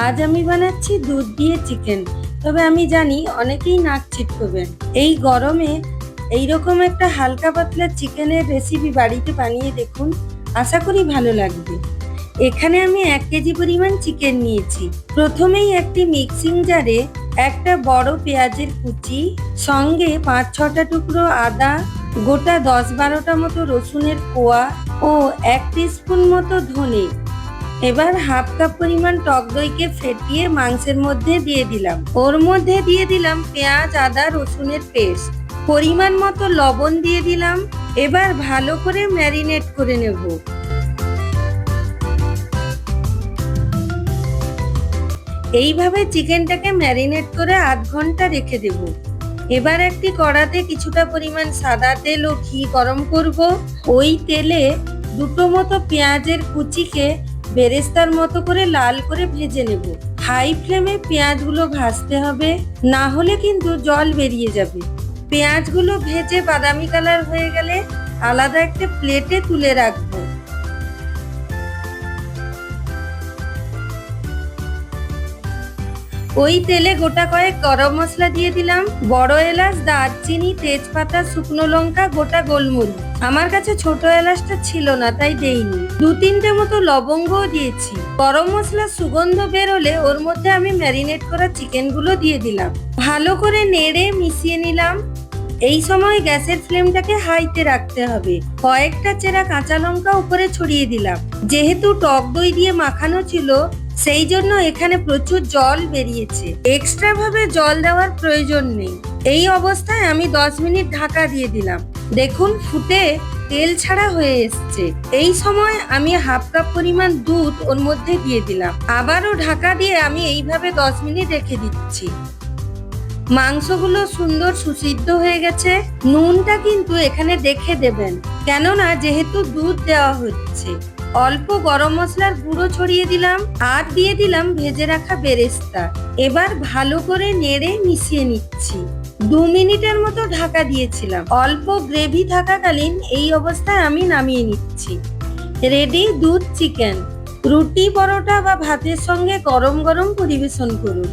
আজ আমি বানাচ্ছি দুধ দিয়ে চিকেন তবে আমি জানি অনেকেই নাক ছিটকবেন এই গরমে এইরকম একটা হালকা পাতলা চিকেনের রেসিপি বাড়িতে বানিয়ে দেখুন, আশা করি ভালো লাগবে। এখানে আমি এক কেজি পরিমাণ চিকেন নিয়েছি। প্রথমেই একটি মিক্সিং জারে একটা বড় পেঁয়াজের কুচি, সঙ্গে পাঁচ ছটা টুকরো আদা, গোটা দশ বারোটা মতো রসুনের কোয়া ও এক স্পুন মতো ধনে। এবার হাফ কাপ পরিমাণ টক দইকে ফেটিয়ে মাংসের মধ্যে দিয়ে দিলাম। ওর মধ্যে দিয়ে দিলাম পেঁয়াজ, আদা, রসুনের পেস্ট। পরিমাণ মতো লবণ দিয়ে দিলাম। এবার ভালো করে ম্যারিনেট করে নেব। এইভাবে চিকেনটাকে ম্যারিনেট করে আধ ঘণ্টা রেখে দেব। এবার একটি কড়াতে কিছুটা পরিমাণ সাদা তেল ও ঘি গরম করব। ওই তেলে দুটো মতো পেঁয়াজের কুচিকে বেরেস্তার মতো করে লাল করে ভেজে নেব। হাই ফ্লেমে পেঁয়াজগুলো ভাজতে হবে, না হলে কিন্তু জল বেরিয়ে যাবে। পেঁয়াজগুলো ভেজে বাদামি কালার হয়ে গেলে আলাদা একটা প্লেটে তুলে রাখব। ওই তেলে গোটা কয়েক গরম মশলা দিয়ে দিলাম। বড় এলাচ, দারচিনি, তেজপাতা, শুকনো লঙ্কা, গোটা গোলমরিচ। আমার কাছে ছোট এলাচটা ছিল না, তাই দেইনি। দু তিনটে মতো লবঙ্গও দিয়েছি। গরম মশলার সুগন্ধ বেরোলে ওর মধ্যে আমি ম্যারিনেট করা চিকেনগুলো দিয়ে দিলাম। ভালো করে নেড়ে মিশিয়ে নিলাম। এই সময় গ্যাসের ফ্লেমটাকে হাইতে রাখতে হবে। কয়েকটা চেরা কাঁচা লঙ্কা উপরে ছড়িয়ে দিলাম। যেহেতু টক দই দিয়ে মাখানো ছিল, সেই জন্য এখানে প্রচুর জল বেরিয়েছে। এক্সট্রা ভাবে জল দেওয়ার প্রয়োজন নেই। এই অবস্থায় আমি দশ মিনিট ঢাকা দিয়ে দিলাম। দেখুন, ফুটে তেল ছাড়া হয়ে এসছে। এই সময় আমি হাফ কাপ পরিমাণ দুধ ওর মধ্যে দিয়ে দিলাম। আবারও ঢাকা দিয়ে আমি এইভাবে দশ মিনিট রেখে দিচ্ছি। মাংসগুলো সুন্দর সুসিদ্ধ হয়ে গেছে। নুনটা কিন্তু এখানে দেখে দেবেন। কেননা যেহেতু দুধ দেওয়া হচ্ছে। অল্প গরম মশলার গুঁড়ো ছড়িয়ে দিলাম আর দিয়ে দিলাম ভেজে রাখা বেরেস্তা। এবার ভালো করে নেড়ে মিশিয়ে নিচ্ছি। দু মিনিটের মতো ঢাকা দিয়েছিলাম। অল্প গ্রেভি থাকাকালীন এই অবস্থায় আমি নামিয়ে নিচ্ছি। রেডি দুধ চিকেন রুটি পরোটা বা ভাতের সঙ্গে গরম গরম পরিবেশন করুন।